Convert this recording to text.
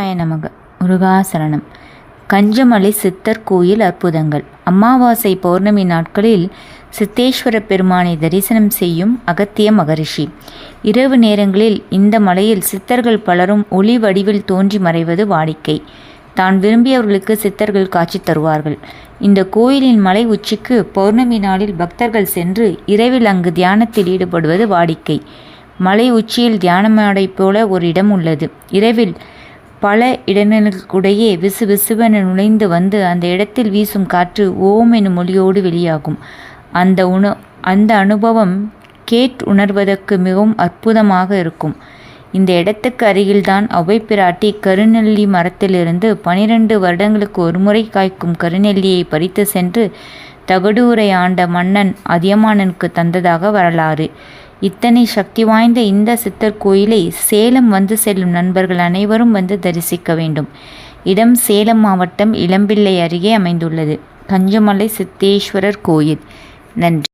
நமக. முருகாசரணம் கஞ்சமலை சித்தர் கோயில் அற்புதங்கள். அமாவாசை பௌர்ணமி நாட்களில் சித்தேஸ்வர பெருமானை தரிசனம் செய்யும் அகத்திய மகரிஷி. இரவு நேரங்களில் இந்த மலையில் சித்தர்கள் பலரும் ஒளி வடிவில் தோன்றி மறைவது வாடிக்கை. தான் விரும்பியவர்களுக்கு சித்தர்கள் காட்சி தருவார்கள். இந்த கோயிலின் மலை உச்சிக்கு பௌர்ணமி நாளில் பக்தர்கள் சென்று இரவில் அங்கு தியானத்தில் ஈடுபடுவது வாடிக்கை. மலை உச்சியில் தியானமாடை போல ஒரு இடம் உள்ளது. இரவில் பல இடங்களுக்குடையே விசு விசுவென நுழைந்து வந்து அந்த இடத்தில் வீசும் காற்று ஓம் எனும் மொழியோடு வெளியாகும். அந்த உண அந்த அனுபவம் கேட் உணர்வதற்கு மிகவும் அற்புதமாக இருக்கும். இந்த இடத்துக்கு அருகில்தான் அவை பிராட்டி கருநெல்லி மரத்திலிருந்து பனிரெண்டு வருடங்களுக்கு ஒருமுறை காய்க்கும் கருநெல்லியை பறித்து சென்று தகடூரை ஆண்ட மன்னன் அதியமானனுக்கு தந்ததாக வரலாறு. இத்தனை சக்தி வாய்ந்த இந்த சித்தர் கோயிலை சேலம் வந்து செல்லும் நண்பர்கள் அனைவரும் வந்து தரிசிக்க வேண்டும். இடம் சேலம் மாவட்டம் இளம்பிள்ளை அருகே அமைந்துள்ளது. கஞ்சமலை சித்தேஸ்வரர் கோயில். நன்றி.